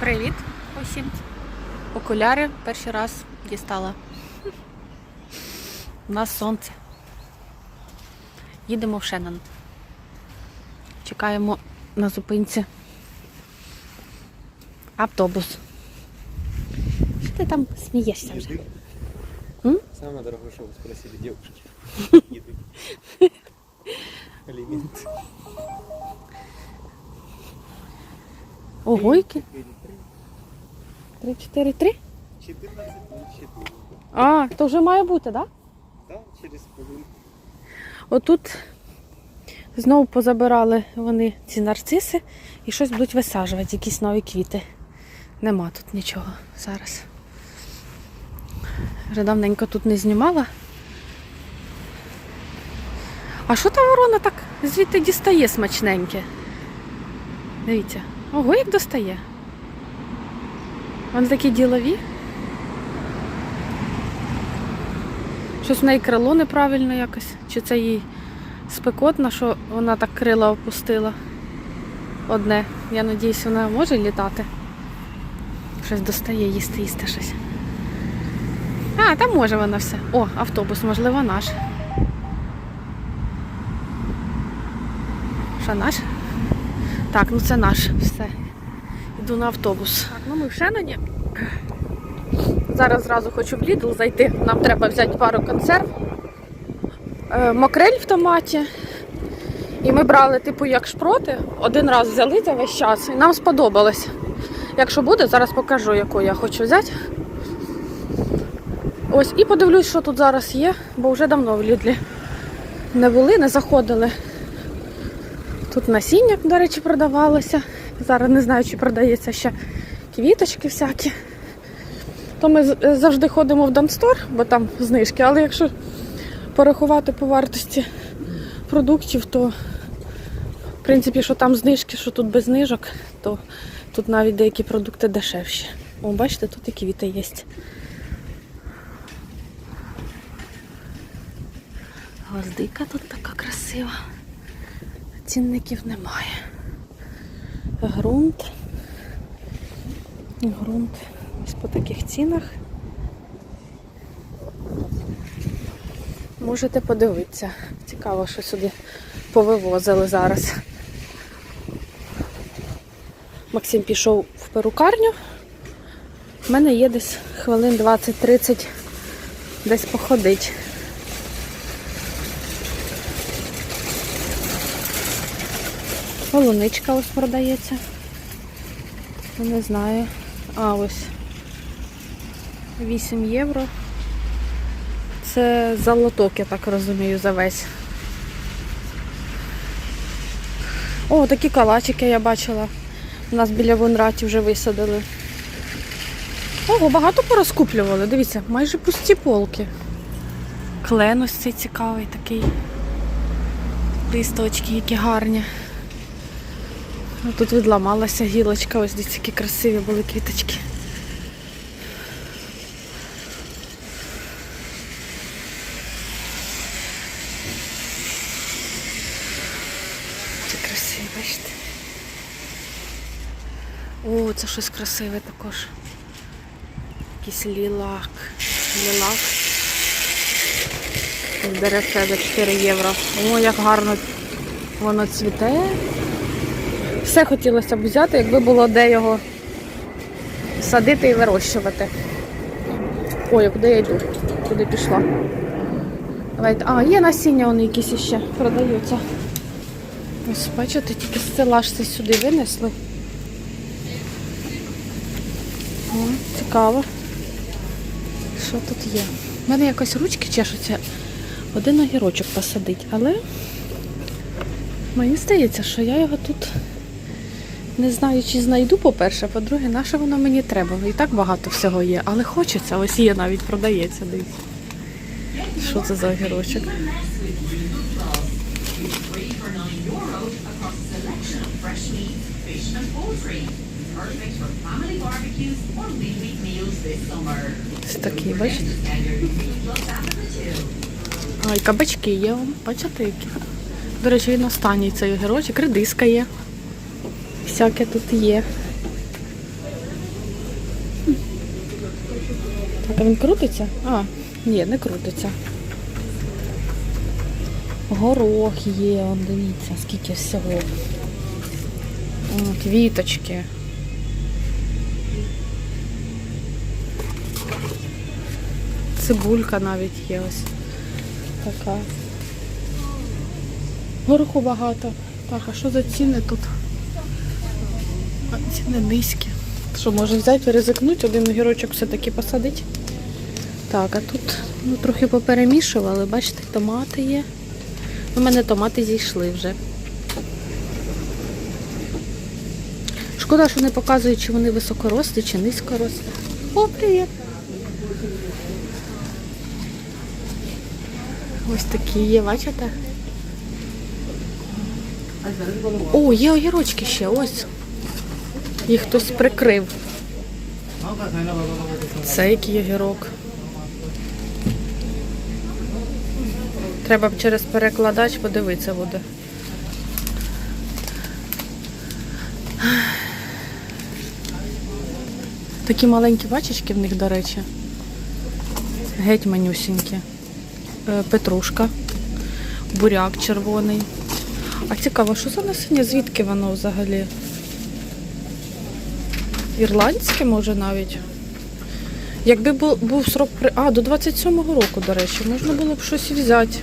Привіт усім. Окуляри перший раз дістала. У нас сонце. Їдемо в Шеннон. Чекаємо на зупинці. Автобус. Що ти там смієшся вже? М? Самое дорогое, что вы спросили девушки. Еды. Алименты. Ого, які? 3, 4, 3? 14 4. А, то вже має бути, так? Да? Да, через хвилин. Отут знову позабирали вони ці нарциси і щось будуть висаджувати, якісь нові квіти. Нема тут нічого зараз. Вже давненько тут не знімала. А що та ворона так звідти дістає смачненьке? Дивіться, ого, як достає. Вони такі ділові. Щось в неї крило неправильно якось. Чи це їй спекотно, що вона так крила опустила одне. Я надіюсь, вона може літати. Щось достає їсти, їсти щось. А, там може вона все. О, автобус, можливо, наш. Що наш? Так, ну це наш. Все. Йду на автобус. Так, ну ми в Шеноні. Зараз зразу хочу в Лідл зайти. Нам треба взяти пару консерв. Е, Макрель в томаті. І ми брали, типу, як шпроти. Один раз взяли за весь час і нам сподобалось. Якщо буде, зараз покажу, яку я хочу взяти. Ось, і подивлюсь, що тут зараз є, бо вже давно в Лідлі не були, не заходили. Тут насіння, до речі, продавалося. Зараз не знаю, чи продається ще квіточки всякі. То ми завжди ходимо в Данстор, бо там знижки, але якщо порахувати по вартості продуктів, то в принципі, що там знижки, що тут без знижок, то тут навіть деякі продукти дешевші. О, бачите, тут і квіти є. Гвоздика тут така красива. Цінників немає. Грунт. Грунт. Ось по таких цінах. Можете подивитися. Цікаво, що сюди повивозили зараз. Максим пішов в перукарню. У мене є десь хвилин 20-30 десь походить. Полуничка ось продається. Ну, Не знаю. А, ось 8 євро. Це за лоток, я так розумію, за весь. О, такі калачики я бачила. У нас біля Вонраті вже висадили. Ого, багато порозкуплювали. Дивіться, майже пусті полки. Клен ось цей цікавий такий. Листочки, які гарні. Ну, Тут відламалася гілочка, ось дивіться, які красиві були квіточки. Це красиві, бачите? О, це щось красиве також. Якийсь лілак. Лілак. Деревце за 4 євро. О, як гарно воно цвіте. Все хотілося б взяти, якби було де його садити і вирощувати. Ой, куди я йду? Куди пішла? Давайте. А, є насіння вони якісь іще продаються. Ось, бачите, тільки з села це сюди винесли. О, цікаво. Що тут є? У мене якось ручки чешуться. Один огірочок посадить, але мені здається, що я його тут не знаю, чи знайду, по-перше, по-друге, на що воно мені треба. І так багато всього є, але хочеться, ось є навіть продається, дивіться. Що це за огірочок? free for 9 euro across a selection of fresh meat, fish and poultry. Perfect for family barbecues or midweek meals this summer. Ось такі, бачите? Standard А, і кабачки є, бачите які. До речі, він останній цей огірочок, редиска є. Всяке тут є. Так, він крутиться? А, ні, не крутиться. Горох є, он, дивіться, скільки всього. О, квіточки. Цибулька навіть є ось така. Гороху багато. Так, а що за ціни тут? Ціни низькі. Що, може взяти, ризикнути, один огірочок все-таки посадити? Так, а тут ну, трохи поперемішували, бачите, томати є. У мене томати зійшли вже. Шкода, що не показують, чи вони високорослі, чи низькорослі. О, привіт! Ось такі є, бачите? О, є огірочки ще, ось. Їх хтось прикрив. Це який огірок. Треба б через перекладач подивитися буде. Такі маленькі бачечки в них, до речі. Геть манюсінькі. Е, Петрушка, буряк червоний. А цікаво, що за насіння? Звідки воно взагалі? Ірландське, може, навіть. Якби був, був срок при. А, до 27-го року, до речі, можна було б щось взяти.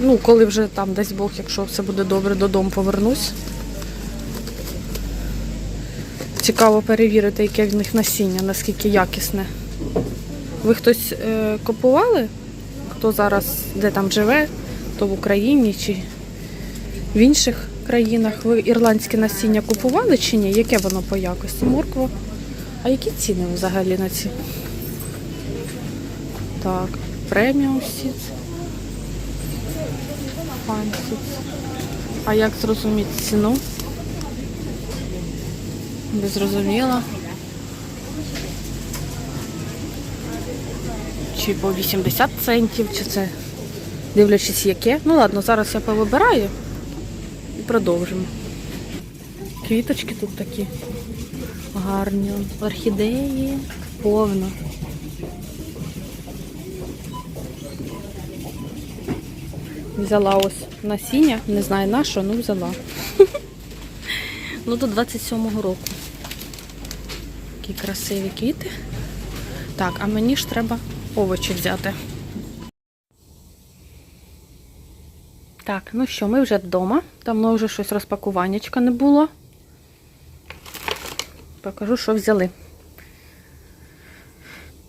Ну, коли вже там десь Бог, якщо все буде добре, додому повернусь. Цікаво перевірити, яке в них насіння, наскільки якісне. Ви хтось е, купували? Хто зараз де там живе, то в Україні чи в інших країнах? Ви ірландське насіння купували чи ні? Яке воно по якості? Морква? А які ціни взагалі на ці? Так, преміум сіц. Файн. А як зрозуміти ціну? Не зрозуміла. Чи по 80 центів, чи це дивлячись яке. Ну ладно, зараз я повибираю продовжимо. Квіточки тут такі гарні. Орхідеї повно. Взяла ось насіння, не знаю на що, ну взяла. Ну до 27-го року. Такі красиві квіти. Так, а мені ж треба овочі взяти. Так, ну що, ми вже вдома. Давно вже щось розпакуваннячка не було. Покажу, що взяли.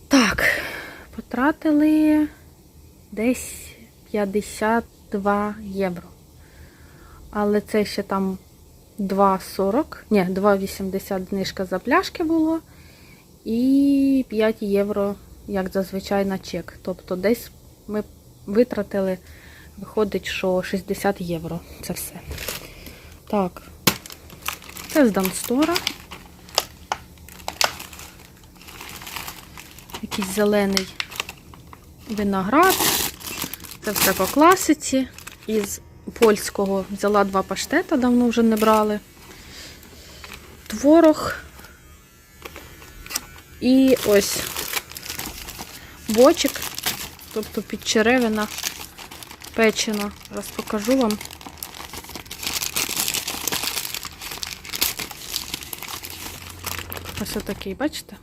Так, потратили десь 52 євро. Але це ще там 2,40, ні, 2,80 знижка за пляшки було. І 5 євро, як зазвичай, на чек. Тобто десь ми витратили, виходить, що 60 євро. Це все. Так, це з Данстора. Якийсь зелений виноград. Це все по класиці. Із польського взяла два паштета, давно вже не брали. Творог. І ось бочик, тобто підчеревина печена. Зараз покажу вам. Ось отакий, бачите?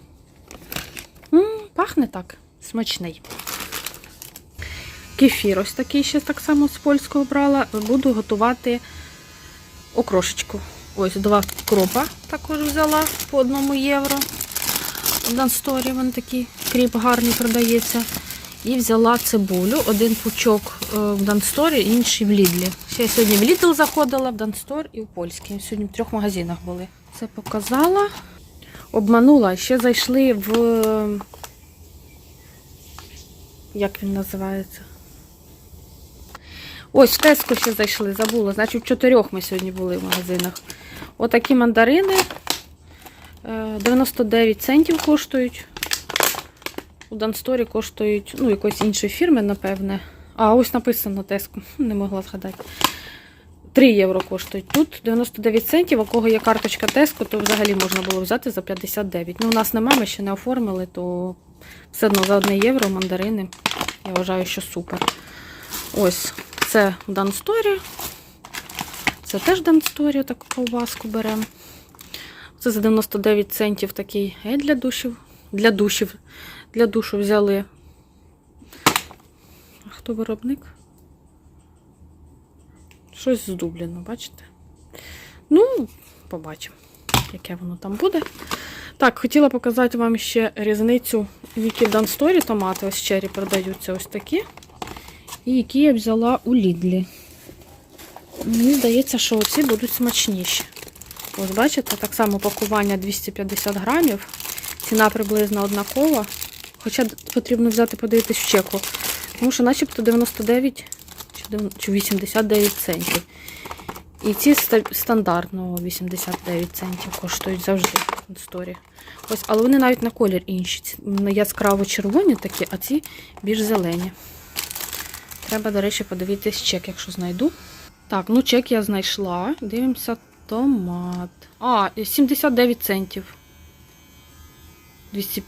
М, пахне так, смачний. Кефір ось такий ще так само з польського брала. Буду готувати окрошечку. Ось два кропа також взяла по одному євро. В Дансторі він такий кріп гарний продається. І взяла цибулю, один пучок е, в Дансторі, інший в Лідлі. Ще я сьогодні в Лідл заходила, в Данстор і в польський. Сьогодні в трьох магазинах були. Це показала. Обманула. Ще зайшли в. Як він називається? Ось, в Теско ще зайшли, забула. Значить, в чотирьох ми сьогодні були в магазинах. Отакі мандарини. е, 99 центів коштують. У Дансторі коштують, ну, якоїсь іншої фірми, напевне. А, ось написано Теско, не могла згадати. 3 євро коштують. Тут 99 центів, у кого є карточка Теско, то взагалі можна було взяти за 59. Ну, у нас нема, ми ще не оформили, то все одно за 1 євро мандарини. Я вважаю, що супер. Ось, це Dan Story. Це теж Story, таку ковбаску беремо. Це за 99 центів такий гель для душів. Для душів. Для душу взяли. А хто виробник? Щось з Дубліну, бачите? Ну, побачимо, яке воно там буде. Так, хотіла показати вам ще різницю, які в Дансторі томати, ось чері продаються ось такі. І які я взяла у Лідлі. Мені здається, що оці будуть смачніші. Ось бачите, так само пакування 250 грамів. Ціна приблизно однакова. Хоча потрібно взяти, подивитись в чеку. Тому що начебто 99 чи 89 центів. І ці стандартно 89 центів коштують завжди в сторі. Ось, але вони навіть на колір інші. Яскраво червоні такі, а ці більш зелені. Треба, до речі, подивитись чек, якщо знайду. Так, ну чек я знайшла. Дивимося томат. А, 79 центів. 200,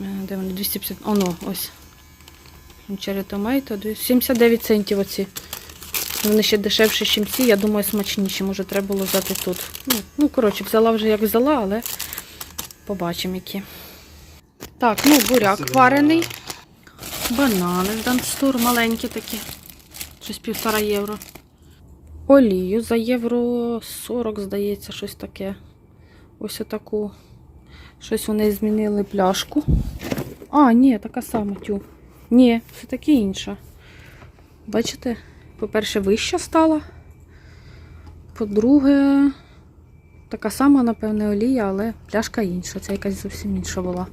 е, де вони? 250. Оно, ось. Черри томейто. 79 центів оці. Вони ще дешевші, ніж ці, я думаю, смачніші. Може, треба було взяти тут. Ну, ну, коротше, взяла вже як взяла, але побачимо які. Так, ну, буряк варений. Банани з Данстур маленькі такі. Щось півтора євро. Олію за євро 40, здається, щось таке. Ось отаку. Щось вони змінили пляшку. А, ні, така сама тю. Ні, все таки інша. Бачите? По-перше, вища стала. По-друге, така сама, напевне, олія, але пляшка інша. Це якась зовсім інша була.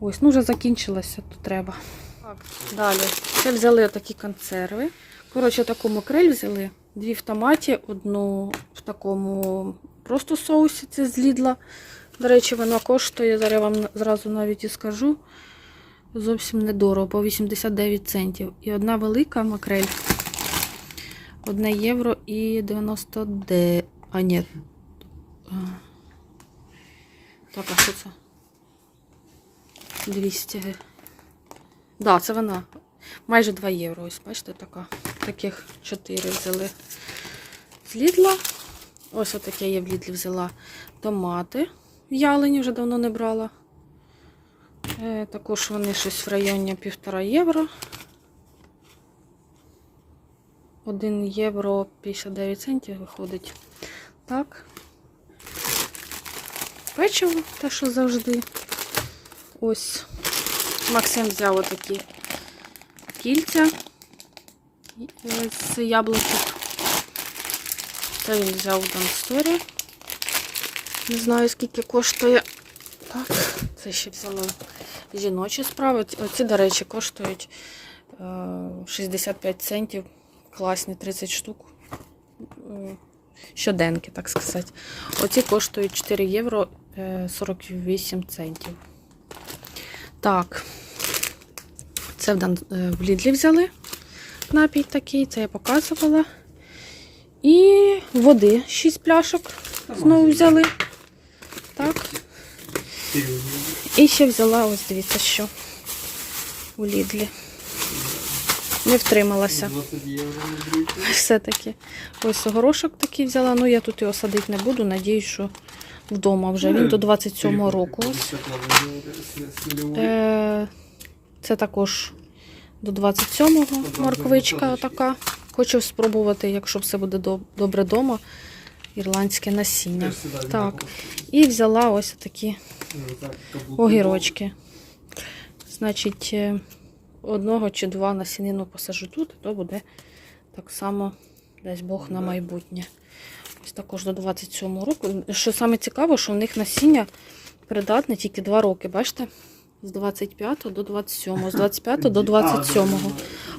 Ось, ну вже закінчилася, то треба. Так, далі. Ще взяли такі консерви. Коротше, таку макрель взяли. Дві в томаті, одну в такому просто соусі, це з Лідла. До речі, вона коштує, зараз вам зразу навіть і скажу. Зовсім недорого, по 89 центів. І одна велика макрель. 1 євро і 99. А, ні. Так, а що це? 200. Так, да, це вона. Майже 2 євро. Ось, бачите, така. Таких 4 взяли з Лідла. Ось отаке я в Лідлі взяла томати. В'ялені вже давно не брала. Е, також вони щось в районі 1,5 євро. 1 євро 59 центів виходить. Так. Печиво, те, що завжди. Ось. Максим взяв отакі кільця е, з яблучок. Це він взяв в Донсторі. Не знаю, скільки коштує. Так, це ще взяла жіночі справи. Оці, до речі, коштують е, 65 центів. Класні 30 штук. Е, Щоденки, так сказати. Оці коштують 4 євро е, 48 центів. Так. Це е, в Лідлі взяли напій такий, це я показувала. І води 6 пляшок знову взяли. Так. І ще взяла, ось дивіться, що у Лідлі. Не втрималася. 20 євро не брати. Все-таки. Ось горошок такий взяла. Ну, я тут його садити не буду. Надіюсь, що вдома вже. Він до 27-го року. Ось. Е, Це також до 27-го морквичка така. Хочу спробувати, якщо все буде добре вдома, ірландське насіння. Так. І взяла ось такі огірочки. Значить, е, одного чи два насінину посажу тут, то буде так само, дасть Бог на майбутнє. Ось також до 27 року. Що саме цікаво, що в них насіння придатне тільки 2 роки, бачите? З 25 до 27, з 25 до 27.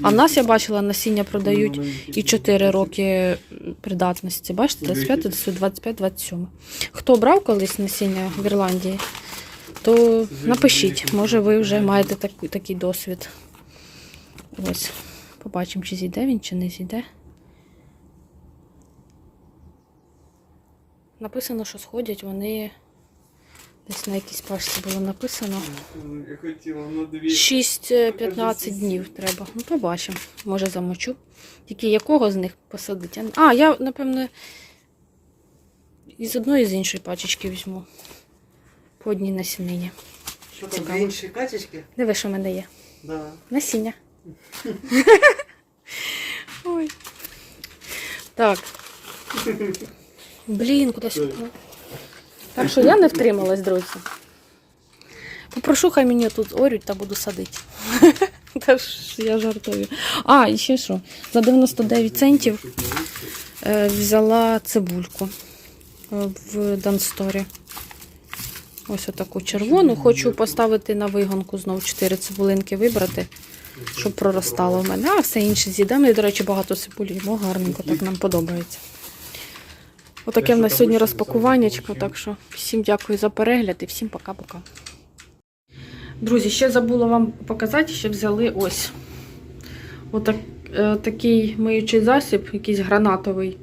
А в нас я бачила, насіння продають і 4 роки придатності. Бачите, 25 25, 27. Хто брав колись насіння в Ірландії, то напишіть, може ви вже маєте так, такий досвід. Ось. Побачимо, чи зійде він, чи не зійде. Написано, що сходять вони. Десь на якійсь пачці було написано. Я хотіла на дві. 6-15 днів треба. Ну, побачимо. Може замочу. Тільки якого з них посадити? А, я, напевно, із одної з іншої пачечки візьму. По одній насінині. Що там, там, дві інші качечки? Диви, що в мене є. Да. Насіння. Ой. Так. Блін, кудись. Так що я не втрималась, друзі. Попрошу, хай мені тут орють та буду садити. Та ж я жартую. А, і ще що? За 99 центів е, взяла цибульку е, в Дансторі. Ось отаку червону. Хочу поставити на вигонку знову 4 цибулинки вибрати, щоб проростало в мене. А все інше з'їдемо. І, до речі, багато цибулі. їмо гарненько, так нам подобається. Отаке в нас сьогодні розпакуваннячко, так що всім дякую за перегляд і всім пока-пока. Друзі, ще забула вам показати, ще взяли ось. Отак, е, такий миючий засіб, якийсь гранатовий.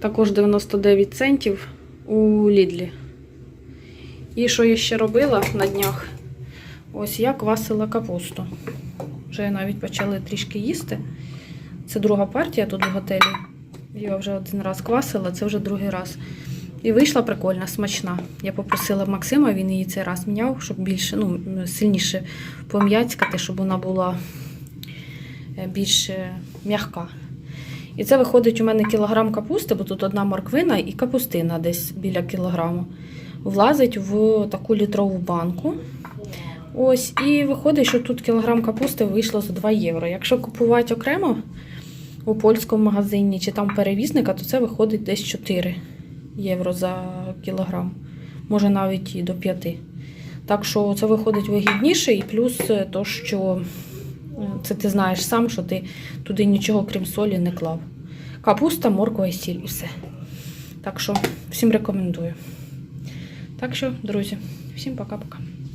Також 99 центів у Лідлі. І що я ще робила на днях? Ось я квасила капусту. Вже навіть почали трішки їсти. Це друга партія тут в готелі. Я вже один раз квасила, це вже другий раз. І вийшла прикольна, смачна. Я попросила Максима, він її цей раз міняв, щоб більше, ну, сильніше пом'яцькати, щоб вона була е, більш е, м'яка. І це виходить у мене кілограм капусти, бо тут одна морквина і капустина десь біля кілограму. Влазить в таку літрову банку. Ось, і виходить, що тут кілограм капусти вийшло за 2 євро. Якщо купувати окремо у польському магазині чи там перевізника, то це виходить десь 4 євро за кілограм. Може навіть і до 5. Так що це виходить вигідніше, і плюс е, то, що е, це ти знаєш сам, що ти туди нічого крім солі не клав. Капуста, морква і сіль і все. Так що всім рекомендую. Так що, друзі, всім пока-пока.